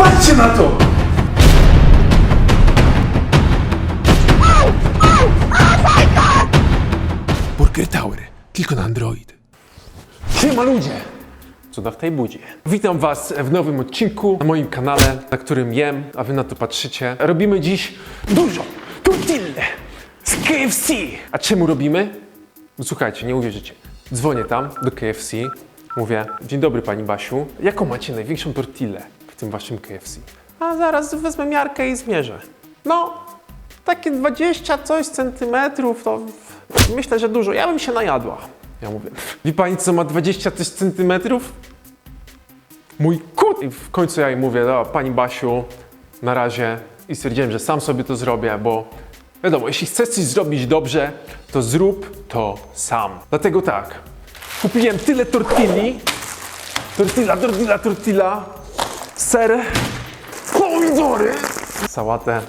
Patrzcie na to! Burger Tower, tylko na Android. Siema ludzie! Cuda w tej budzie. Witam was w nowym odcinku na moim kanale, na którym jem, a wy na to patrzycie. Robimy dziś dużo tortille z KFC. A czemu robimy? No słuchajcie, nie uwierzycie. Dzwonię tam do KFC, mówię, dzień dobry pani Basiu, jaką macie największą tortillę tym waszym KFC? A zaraz wezmę miarkę i zmierzę. No, takie 20 coś centymetrów, to myślę, że dużo. Ja bym się najadła. Ja mówię, wie pani co ma 20 coś centymetrów? Mój kut! I w końcu ja jej mówię, no, pani Basiu, na razie i stwierdziłem, że sam sobie to zrobię, bo wiadomo, jeśli chcesz coś zrobić dobrze, to zrób to sam. Dlatego tak, kupiłem tyle tortilli, tortilla, tortilla, tortilla, ser, pomidory, sałatę,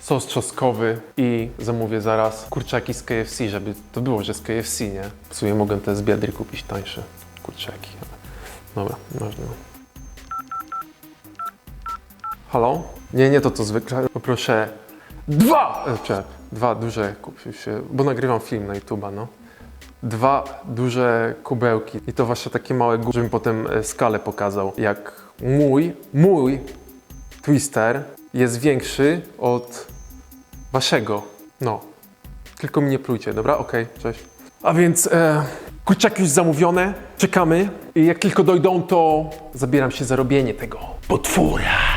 sos czosnkowy i zamówię zaraz kurczaki z KFC, żeby to było, że z KFC, nie? W sumie mogę te z Biedry kupić tańsze kurczaki. ale Dobra, można. Halo? Nie, nie to co zwykle. Poproszę dwa, prze, dwa duże, kupił się, bo nagrywam film na YouTube'a, no. Dwa duże kubełki i to wasze takie małe, żebym potem e, skalę pokazał. Jak mój, mój Twister jest większy od waszego. No. Tylko mi nie plujcie, dobra? Okej, cześć. A więc e, kurczaki już zamówione, czekamy i jak tylko dojdą, to zabieram się za robienie tego potwora.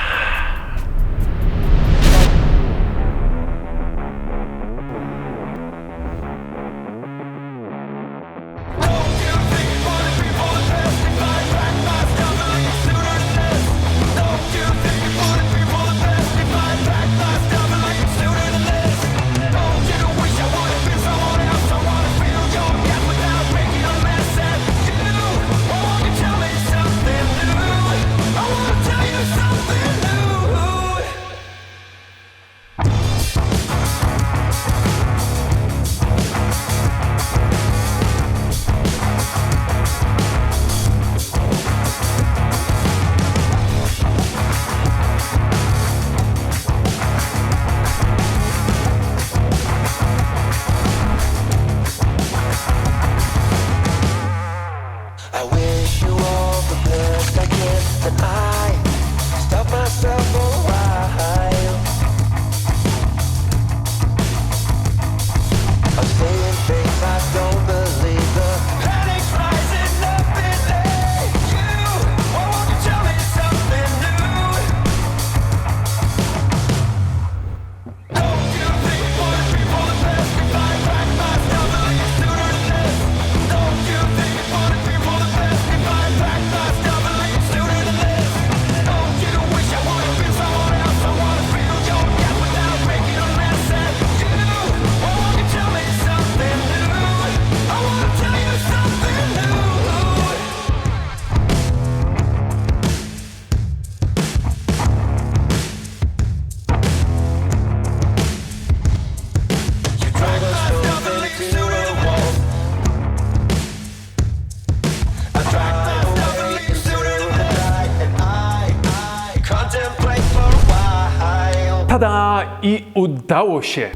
I udało się!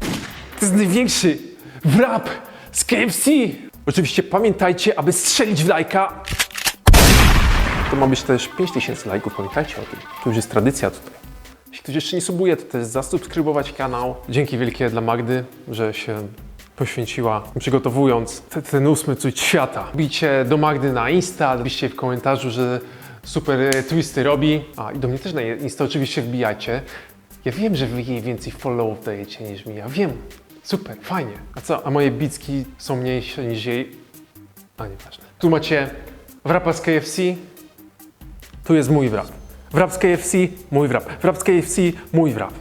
To jest największy wrap z KFC! Oczywiście pamiętajcie, aby strzelić w lajka. To ma być też 5000 lajków, pamiętajcie o tym. To już jest tradycja tutaj. Jeśli ktoś jeszcze nie subuje, to też zasubskrybować kanał. Dzięki wielkie dla Magdy, że się poświęciła przygotowując te, ten ósmy cud świata. Bijcie do Magdy na Insta, piszcie w komentarzu, że super twisty robi. A i do mnie też na Insta oczywiście wbijajcie. Ja wiem, że wy jej więcej followów dajecie niż mi. Ja wiem. Super, fajnie. A co? A moje bicki są mniejsze niż jej. A nieważne. Tu macie wrapa z KFC. Tu jest mój wrap. Wrap z KFC, mój wrap. Wrap z KFC, mój wrap.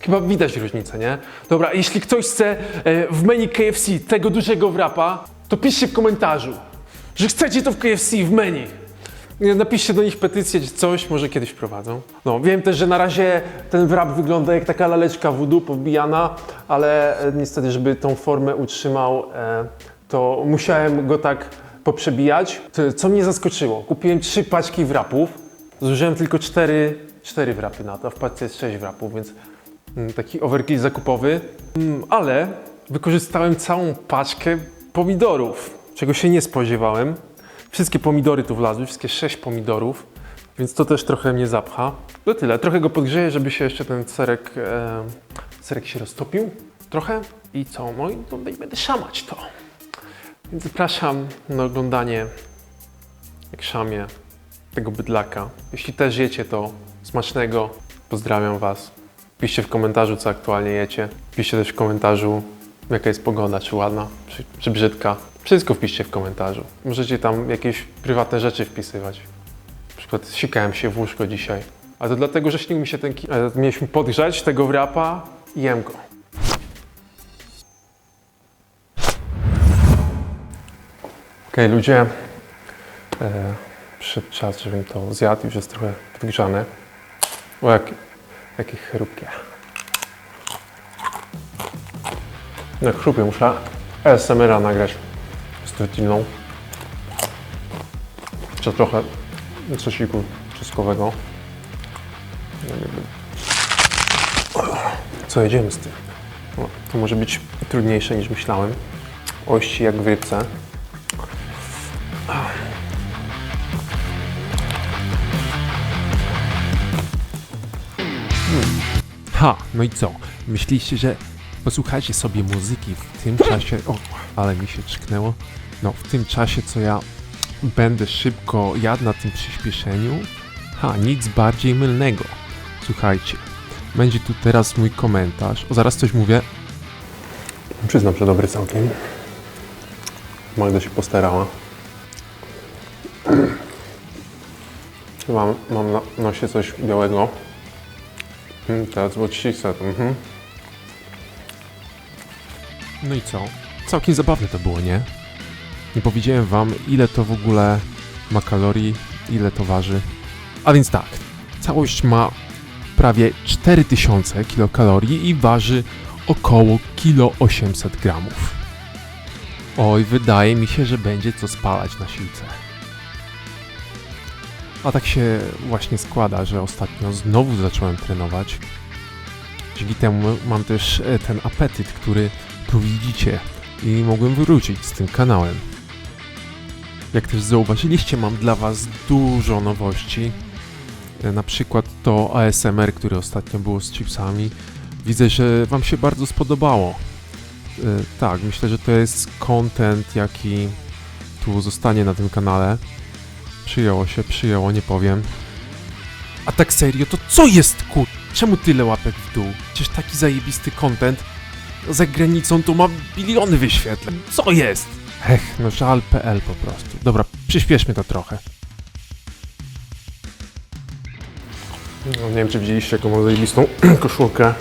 Chyba widać różnicę, nie? Dobra, jeśli ktoś chce e, w menu KFC tego dużego wrapa, to piszcie w komentarzu, że chcecie to w KFC w menu. Napiszcie do nich petycję czy coś, może kiedyś wprowadzą. No, wiem też, że na razie ten wrap wygląda jak taka laleczka voodoo podbijana, ale e, niestety, żeby tą formę utrzymał, e, to musiałem go tak poprzebijać. Co mnie zaskoczyło, kupiłem trzy paczki wrapów, zużyłem tylko cztery 4 wrapy na to, a w paczce jest 6 wrapów, więc mm, taki overkill zakupowy. Mm, ale wykorzystałem całą paczkę pomidorów, czego się nie spodziewałem. Wszystkie pomidory tu wlazły, wszystkie 6 pomidorów, więc to też trochę mnie zapcha. To tyle, trochę go podgrzeję, żeby się jeszcze ten serek, e, serek się roztopił trochę. I co? No i to będę szamać to. Więc zapraszam na oglądanie, jak szamie tego bydlaka. Jeśli też jecie to smacznego, pozdrawiam Was. Piszcie w komentarzu, co aktualnie jecie. Piszcie też w komentarzu, jaka jest pogoda, czy ładna, czy, czy brzydka. Wszystko wpiszcie w komentarzu. Możecie tam jakieś prywatne rzeczy wpisywać. Na przykład sikałem się w łóżko dzisiaj. A to dlatego, że śnił mi się ten e, Mieliśmy podgrzać tego wrapa i jem go. Okej, ludzie. E, przyszedł czas, żebym to zjadł. Już jest trochę podgrzane. O, jak, jakie chrupkie. Jak chrupię, muszę ASMR-a nagrać tortillą. Jeszcze trochę sosiku czosnkowego. No. Co jedziemy z tym? O, to może być trudniejsze niż myślałem. Ości jak w rybce. Ha, no i co? Myśliście, że posłuchajcie sobie muzyki w tym czasie. O, ale mi się czknęło. No, w tym czasie, co ja będę szybko jadł na tym przyspieszeniu. Ha, nic bardziej mylnego. Słuchajcie, będzie tu teraz mój komentarz. O, zaraz coś mówię. Przyznam, że dobry całkiem. Magda się postarała. Mam, mam na nosie coś białego. Mm, Teraz said. Mhm. No i co? Całkiem zabawne to było, nie? Nie powiedziałem wam, ile to w ogóle ma kalorii, ile to waży. A więc tak, całość ma prawie 4000 kilokalorii i waży około kilo 800 gramów. Oj, wydaje mi się, że będzie co spalać na siłce. A tak się właśnie składa, że ostatnio znowu zacząłem trenować. Dzięki temu mam też e, ten apetyt, który tu widzicie i mogłem wrócić z tym kanałem. Jak też zauważyliście, mam dla Was dużo nowości. E, Na przykład to ASMR, które ostatnio było z chipsami. Widzę, że Wam się bardzo spodobało. E, Tak, myślę, że to jest content, jaki tu zostanie na tym kanale. Przyjęło się, przyjęło, nie powiem. A tak serio, to co jest kur... Czemu tyle łapek w dół? Przecież taki zajebisty content za granicą to ma biliony wyświetleń. Co jest? Ech, no żal.pl po prostu. Dobra, przyspieszmy to trochę. No, nie wiem, czy widzieliście, jaką mam zajebistą koszulkę.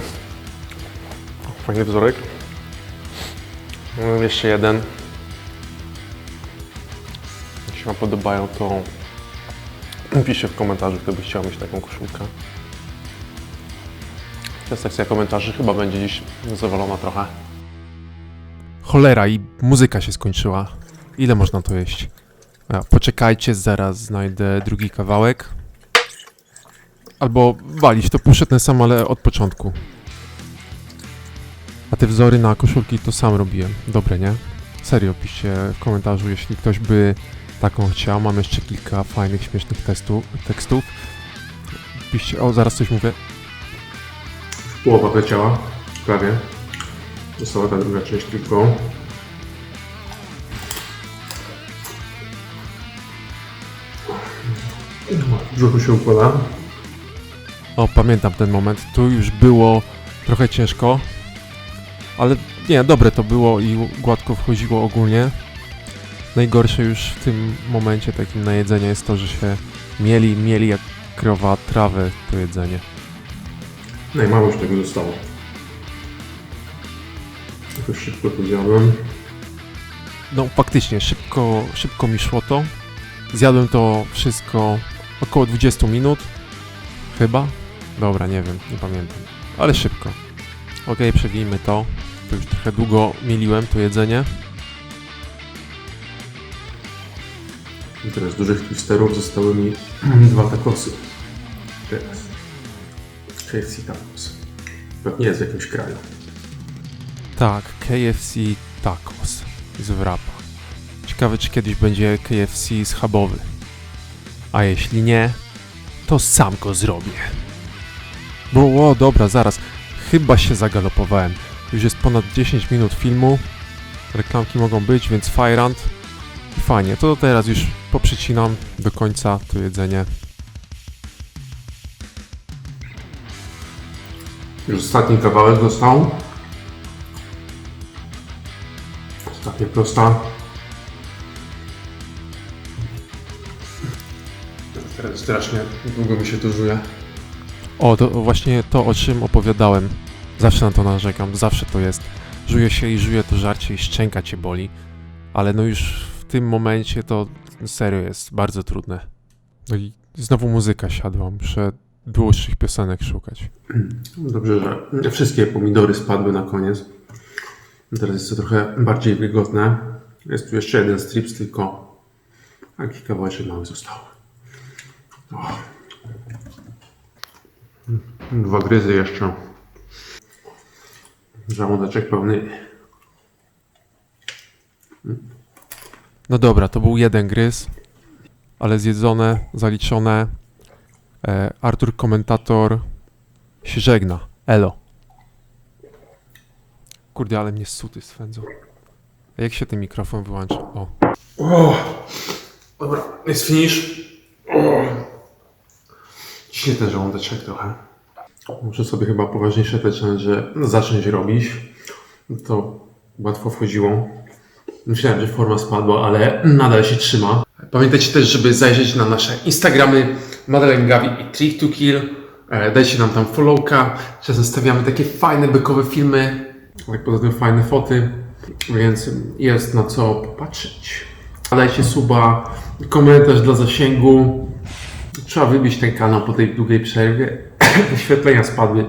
Fajny wzorek. No, jeszcze jeden. Się Wam podobają, to piszcie w komentarzu, kto by chciał mieć taką koszulkę. Ta sekcja komentarzy chyba będzie dziś zawalona trochę. Cholera i muzyka się skończyła. Ile można to jeść? Poczekajcie, zaraz znajdę drugi kawałek. Albo walić, to puszczę ten sam, ale od początku. A te wzory na koszulki to sam robiłem. Dobre, nie? Serio, piszcie w komentarzu, jeśli ktoś by taką chciał. Mam jeszcze kilka fajnych, śmiesznych testu, tekstów. Piszcie, o zaraz coś mówię. Połowa leciała, prawie. Została ta druga część tylko. Brzuchu się układa. O, pamiętam ten moment. Tu już było trochę ciężko. Ale nie, dobre to było i gładko wchodziło ogólnie. Najgorsze już w tym momencie takim na jedzenie jest to, że się mieli, mieli jak krowa trawę to jedzenie. No i mało już tego zostało. Jakoś szybko to zjadłem. No faktycznie, szybko, szybko mi szło to. Zjadłem to wszystko około 20 minut. Chyba? Dobra, nie wiem, nie pamiętam. Ale szybko. Okej, przewijmy to. To już trochę długo mieliłem to jedzenie. I teraz z dużych twisterów zostały mi dwa takosy. Teraz. KFC tacos. To nie jest w jakimś kraju. Tak, KFC Tacos z wrapa. Ciekawe, czy kiedyś będzie KFC schabowy. A jeśli nie, to sam go zrobię. Bo, o, dobra, zaraz. Chyba się zagalopowałem. Już jest ponad 10 minut filmu. Reklamki mogą być, więc Fajrant. Fajnie, to teraz już poprzecinam do końca to jedzenie. Już ostatni kawałek został. Ostatnia prosta. Teraz strasznie długo mi się to żuje. O, to właśnie to, o czym opowiadałem. Zawsze na to narzekam, zawsze to jest. Żuje się i żuje to żarcie i szczęka cię boli. Ale no już w tym momencie to serio jest bardzo trudne. No i znowu muzyka siadła, muszę dłuższych piosenek szukać. Dobrze, że wszystkie pomidory spadły na koniec. Teraz jest to trochę bardziej wygodne. Jest tu jeszcze jeden strips, tylko taki kawałeczek mały został. O. Dwa gryzy jeszcze. Żołądeczek pełny. No dobra, to był jeden gryz, ale zjedzone, zaliczone. E, Artur komentator się żegna. Elo. Kurde, ale mnie suty swędzą. A jak się ten mikrofon wyłącza? O. O, dobra, jest finish. O. Ciśnie ten żołądeczek trochę. Muszę sobie chyba poważniejsze te challenge zacząć robić. To łatwo wchodziło. Myślałem, że forma spadła, ale nadal się trzyma. Pamiętajcie też, żeby zajrzeć na nasze Instagramy Madeleine Gavi i Trick to Kill. E, Dajcie nam tam followka. Czasem stawiamy takie fajne bykowe filmy. Jak poza tym fajne foty. Więc jest na co popatrzeć. Dajcie suba, komentarz dla zasięgu. Trzeba wybić ten kanał po tej długiej przerwie. Wyświetlenia spadły.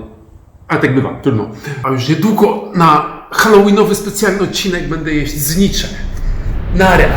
Ale tak bywa, trudno. A już niedługo na Halloweenowy specjalny odcinek będę jeść znicze. Nara!